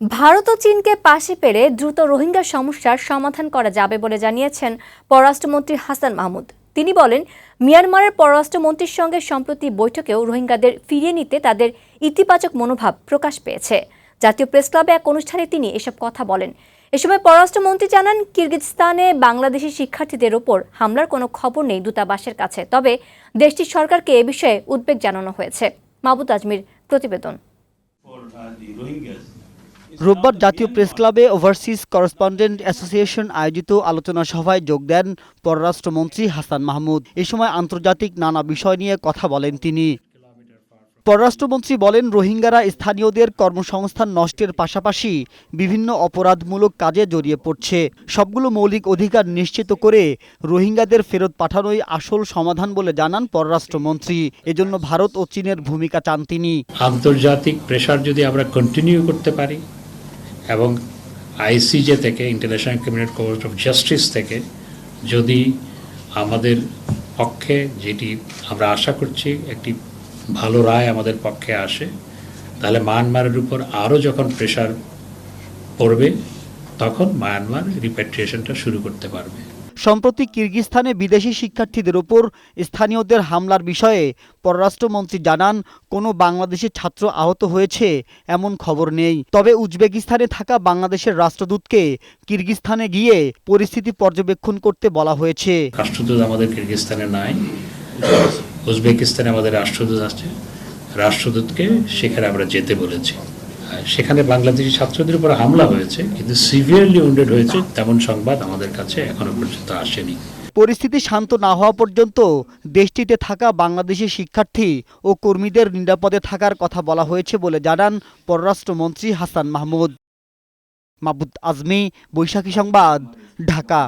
ভারত ও চীনকে পাশে পেরে দ্রুত রোহিঙ্গা সমস্যার সমাধান করা যাবে বলে জানিয়েছেন পররাষ্ট্রমন্ত্রী হাসান মাহমুদ। তিনি বলেন, মিয়ানমারের পররাষ্ট্রমন্ত্রীর সঙ্গে সম্প্রতি বৈঠকেও রোহিঙ্গাদের ফিরিয়ে নিতে তাদের ইতিবাচক মনোভাব প্রকাশ পেয়েছে। জাতীয় প্রেস ক্লাবে এক অনুষ্ঠানে তিনি এসব কথা বলেন। এ সময় পররাষ্ট্রমন্ত্রী জানান, কিরগিজস্তানে বাংলাদেশি শিক্ষার্থীদের ওপর হামলার কোনো খবর নেই দূতাবাসের কাছে, তবে দেশটির সরকারকে এ বিষয়ে উদ্বেগ জানানো হয়েছে। মাহবুদ আজমির প্রতিবেদন। রোববার জাতীয় প্রেস ক্লাবে ওভারসিজ করসপন্ডেন্ট অ্যাসোসিয়েশন আয়োজিত আলোচনা সভায় যোগ দেন পররাষ্ট্রমন্ত্রী হাসান মাহমুদ। এ সময় আন্তর্জাতিক নানা বিষয় নিয়ে কথা বলেন তিনি। পররাষ্ট্রমন্ত্রী বলেন, রোহিঙ্গারা স্থানীয়দের কর্মসংস্থান নষ্টের পাশাপাশি বিভিন্ন অপরাধমূলক কাজে জড়িয়ে পড়ছে। সবগুলো মৌলিক অধিকার নিশ্চিত করে রোহিঙ্গাদের ফেরত পাঠানোই আসল সমাধান বলে জানান পররাষ্ট্রমন্ত্রী। এজন্য ভারত ও চীনের ভূমিকা চান তিনি। আন্তর্জাতিক প্রেশার যদি আমরা কন্টিনিউ করতে পারি এবং আইসিজে থেকে international criminal court of justice থেকে, যদি আমাদের পক্ষে, যেটি আমরা আশা করছি একটি ভালো রায় আমাদের পক্ষে আসে, তাহলে মায়ানমারের উপর আরও যখন প্রেশার পড়বে, তখন মায়ানমার রিপ্যাট্রিয়েশনটা শুরু করতে পারবে। সম্প্রতি কিরগিজস্তানে বিদেশি শিক্ষার্থীদের ওপর স্থানীয়দের হামলার বিষয়ে পররাষ্ট্রমন্ত্রী জানান, কোনো বাংলাদেশি ছাত্র আহত হয়েছে এমন খবর নেই। তবে উজবেকিস্তানে থাকা বাংলাদেশের রাষ্ট্রদূতকে কিরগিজস্তানে গিয়ে পরিস্থিতি পর্যবেক্ষণ করতে বলা হয়েছে। রাষ্ট্রদূত আমাদের কিরগিজস্তানে নাই। উজবেকিস্তানে আমাদের রাষ্ট্রদূত আছে। রাষ্ট্রদূতকে সেখানে আমরা যেতে বলেছি। সেখানে বাংলাদেশি ছাত্রদের উপর হামলা হয়েছে, কিন্তু সিভিয়ারলি উন্ডেড হয়েছে, তেমন সংবাদ আমাদের কাছে এখনও পর্যন্ত আসেনি। পরিস্থিতি শান্ত না হওয়া পর্যন্ত দেশটিতে থাকা বাংলাদেশি শিক্ষার্থী ও কর্মীদের নিরাপদে থাকার কথা বলা হয়েছে বলে জানান পররাষ্ট্রমন্ত্রী হাসান মাহমুদ। মাহবুদ আজমি, বৈশাখী সংবাদ, ঢাকা।